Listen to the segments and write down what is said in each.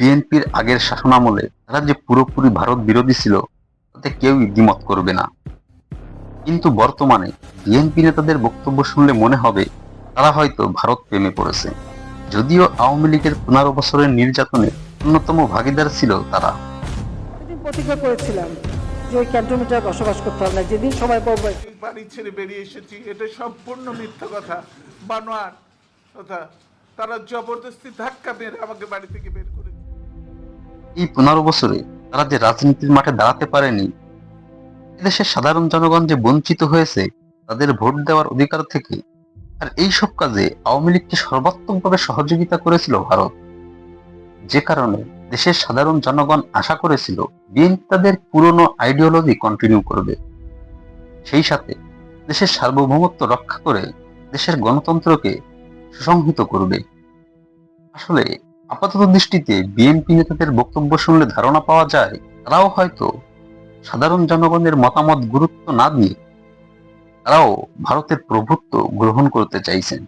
বিএনপির আগের শাসনামলে তারা যে পুরোপুরি ভারত বিরোধী ছিল তাতে কেউই দ্বিমত করবে না। কিন্তু বর্তমানে বিএনপি নেতাদের বক্তব্য শুনলে মনে হবে তারা হয়তো ভারত প্রেমে পড়েছে। যদিও আওয়ামী লীগের পনেরো বছরের নির্যাতনের অন্যতম ভাগিদার ছিল তারা। প্রতিজ্ঞা করেছিলাম যে ওই ক্যান্টনমেন্টে বসবাস করতে হবে না। যেদিন সময় পাবো বাড়ি ছেড়ে বেরিয়ে এসেছি এটা সম্পূর্ণ মিথ্যা কথা বানোয়ার কথা। তারা জবরদস্তি ধাক্কা মেরে আমাকে বাড়ি থেকে বের এই পনেরো বছরে তারা যে রাজনীতির মাঠে দাঁড়াতে পারেনি, এদেশের সাধারণ জনগণ যে বঞ্চিত হয়েছে, তাদের ভোট দেওয়ার অধিকার থেকে আর এই সব কাজে আওয়ামী লীগকে সর্বাত্মকভাবে সহযোগিতা করেছিল ভারত। যে কারণে দেশের সাধারণ জনগণ আশা করেছিল বিএনপি তাদের পুরনো আইডিওলজি কন্টিনিউ করবে। সেই সাথে দেশের সার্বভৌমত্ব রক্ষা করে দেশের গণতন্ত্রকে সুসংহিত করবে। আসলে আপাতত দৃষ্টিতে বিএনপি নেতাদের বক্তব্য শুনলে ধারণা পাওয়া যায়, তারাও হয়তো সাধারণ জনগণের মতামত গুরুত্ব না দিয়ে তারাও ভারতের প্রভুত্ব গ্রহণ করতে চাইছেন।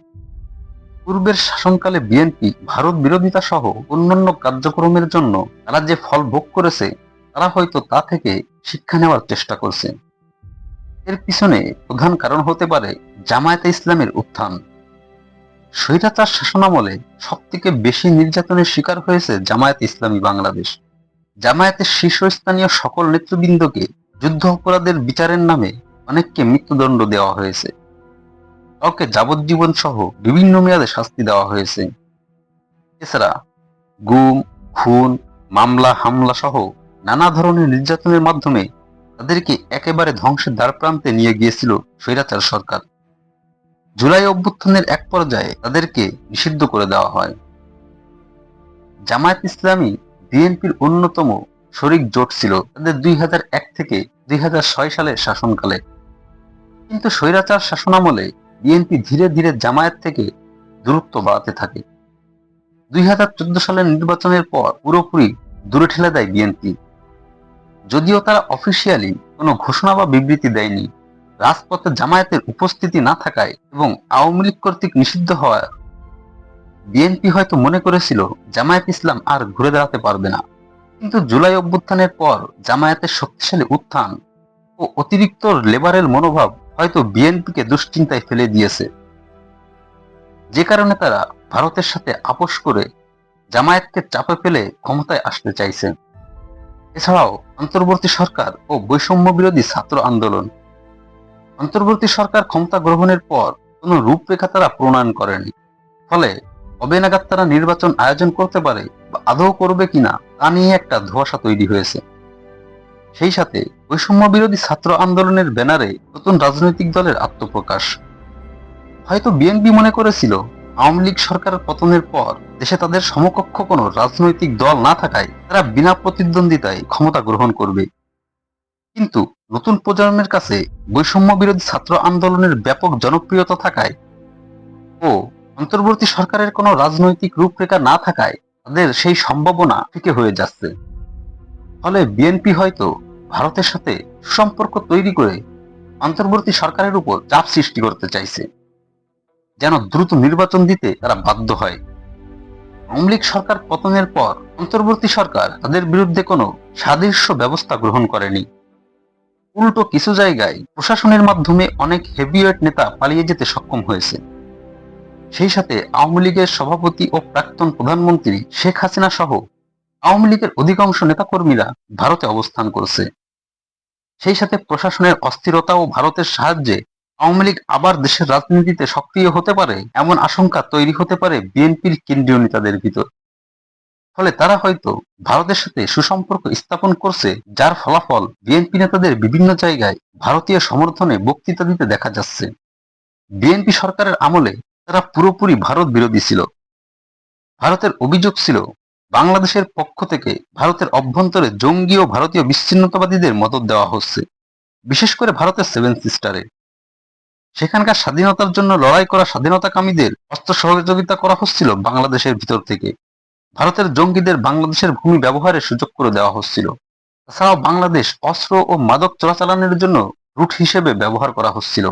পূর্বের শাসনকালে বিএনপি, ভারত বিরোধিতা সহ অন্যান্য কার্যক্রমের জন্য তারা যে ফল ভোগ করেছে, তারা হয়তো তা থেকে শিক্ষা নেওয়ার চেষ্টা করছে। এর পিছনে প্রধান কারণ হতে পারে জামায়াতে ইসলামের উত্থান। স্বৈরাচার শাসনামলে সব থেকে বেশি নির্যাতনের শিকার হয়েছে জামায়াত ইসলামী বাংলাদেশ। জামায়াতের শীর্ষস্থানীয় সকল নেতৃবৃন্দকে যুদ্ধ অপরাধের বিচারের নামে অনেককে মৃত্যুদণ্ড দেওয়া হয়েছে। কাউকে যাবজ্জীবন সহ বিভিন্ন মেয়াদে শাস্তি দেওয়া হয়েছে। এছাড়া গুম, খুন, মামলা, হামলা সহ নানা ধরনের নির্যাতনের মাধ্যমে তাদেরকে একেবারে ধ্বংসের দ্বার প্রান্তে নিয়ে গিয়েছিল স্বৈরাচার সরকার। জুলাই অভ্যুত্থানের এক পর্যায়ে তাদেরকে নিষিদ্ধ করে দেওয়া হয়। জামায়াত ইসলামী বিএনপির অন্যতম শরিক জোট ছিল তাদের দুই হাজার এক থেকে দুই সালের শাসনকালে। কিন্তু স্বৈরাচার শাসনামলে বিএনপি ধীরে ধীরে জামায়াত থেকে দূরত্ব বাড়াতে থাকে। দুই চোদ্দ সালের নির্বাচনের পর পুরোপুরি দূরে ঠেলে দেয় বিএনপি। যদিও তারা অফিসিয়ালি কোনো ঘোষণা বা বিবৃতি দেয়নি রাজপথে জামায়াতের উপস্থিতি না থাকায় এবং আওয়ামী লীগ কর্তৃক নিষিদ্ধ হওয়ার বিএনপি হয়তো মনে করেছিল, জামায়াত ইসলাম আর ঘুরে দাঁড়াতে পারবে না। কিন্তু জুলাই অভ্যুত্থানের পর জামায়াতের শক্তিশালী উত্থান ও অতিরিক্ত লেবারেল মনোভাব হয়তো বিএনপিকে দুশ্চিন্তায় ফেলে দিয়েছে। যে কারণে তারা ভারতের সাথে আপোষ করে জামায়াতকে চাপে ফেলে ক্ষমতায় আসতে চাইছে। এছাড়াও অন্তর্বর্তী সরকার ও বৈষম্য বিরোধী ছাত্র আন্দোলন অন্তর্বর্তী সরকার ক্ষমতা গ্রহণের পর কোনো রূপরেখা তারা প্রণয়ন করেনি। ফলে কবে নাগাদ তারা নির্বাচন আয়োজন করতে পারে বা আদৌ করবে কিনা, তা নিয়ে একটা ধোঁয়াশা তৈরি হয়েছে। সেই সাথে বৈষম্য বিরোধী ছাত্র আন্দোলনের ব্যানারে নতুন রাজনৈতিক দলের আত্মপ্রকাশ। হয়তো বিএনপি মনে করেছিল, আওয়ামী লীগ সরকারের পতনের পর দেশে তাদের সমকক্ষ কোনো রাজনৈতিক দল না থাকায় তারা বিনা প্রতিদ্বন্দ্বিতায় ক্ষমতা গ্রহণ করবে। কিন্তু নতুন প্রজন্মের কাছে বৈষম্য বিরোধী ছাত্র আন্দোলনের ব্যাপক জনপ্রিয়তা থাকায় ও অন্তর্বর্তী সরকারের কোনো রাজনৈতিক রূপরেখা না থাকায় তাদের সেই সম্ভাবনা ফিকে হয়ে যাচ্ছে। ফলে বিএনপি হয়তো ভারতের সাথে সুসম্পর্ক তৈরি করে অন্তর্বর্তী সরকারের উপর চাপ সৃষ্টি করতে চাইছে, যেন দ্রুত নির্বাচন দিতে তারা বাধ্য হয়। আওয়ামী লীগ সরকার পতনের পর অন্তর্বর্তী সরকার তাদের বিরুদ্ধে কোনো সাদৃশ্য ব্যবস্থা গ্রহণ করেনি। উল্টো কিছু জায়গায় প্রশাসনের মাধ্যমে অনেক হেভিওয়েট নেতা পালিয়ে যেতে সক্ষম হয়েছে। সেই সাথে আওয়ামী লীগের সভাপতি ও প্রাক্তন প্রধানমন্ত্রী শেখ হাসিনা সহ আওয়ামী লীগের অধিকাংশ নেতাকর্মীরা ভারতে অবস্থান করছে। সেই সাথে প্রশাসনের অস্থিরতা ও ভারতের সাহায্যে আওয়ামী লীগ আবার দেশের রাজনীতিতে সক্রিয় হতে পারে এমন আশঙ্কা তৈরি হতে পারে বিএনপির কেন্দ্রীয় নেতাদের ভিতর। ফলে তারা হয়তো ভারতের সাথে সুসম্পর্ক স্থাপন করছে, যার ফলাফল বিএনপি নেতাদের বিভিন্ন জায়গায় ভারতীয় সমর্থনে বক্তৃতা দিতে দেখা যাচ্ছে। বিএনপি সরকারের আমলে তারা পুরোপুরি ভারত বিরোধী ছিল। ভারতের অভিযোগ ছিল, বাংলাদেশের পক্ষ থেকে ভারতের অভ্যন্তরে জঙ্গি ও ভারতীয় বিচ্ছিন্নতাবাদীদের মদত দেওয়া হচ্ছে, বিশেষ করে ভারতের সেভেন সিস্টারে। সেখানকার স্বাধীনতার জন্য লড়াই করা স্বাধীনতাকামীদের অস্ত্র সহযোগিতা করা হচ্ছিল বাংলাদেশের ভিতর থেকে। ভারতের জঙ্গিদের বাংলাদেশের ভূমি ব্যবহারের সুযোগ করে দেওয়া হচ্ছিল। তাছাড়াও বাংলাদেশ অস্ত্র ও মাদক চোরাচালানের জন্য রুট হিসেবে ব্যবহার করা হচ্ছিল।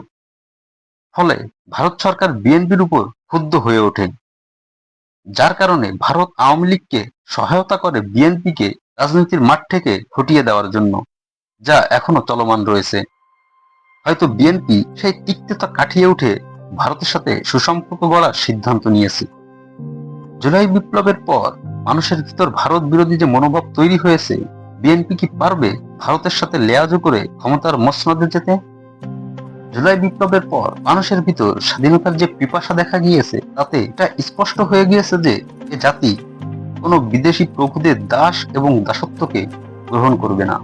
ফলে ভারত সরকার বিএনপির উপর ক্ষুব্ধ হয়ে ওঠে। যার কারণে ভারত আওয়ামী লীগকে সহায়তা করে বিএনপিকে রাজনীতির মাঠ থেকে হটিয়ে দেওয়ার জন্য, যা এখনও চলমান রয়েছে। হয়তো বিএনপি সেই তিক্ততা কাটিয়ে উঠে ভারতের সাথে সুসম্পর্ক গড়ার সিদ্ধান্ত নিয়েছে। জুলাই বিপ্লবের পর মানুষের ভিতর ভারত বিরোধী যে মনোভাব তৈরি হয়েছে, বিএনপি কি পারবে ভারতের সাথে লেয়াজু করে ক্ষমতার মসনদে যেতে? জুলাই বিপ্লবের পর মানুষের ভিতর স্বাধীনতার যে পিপাসা দেখা গিয়েছে, তাতে এটা স্পষ্ট হয়ে গিয়েছে যে এ জাতি কোনো বিদেশি প্রভুদের দাস এবং দাসত্বকে গ্রহণ করবে না।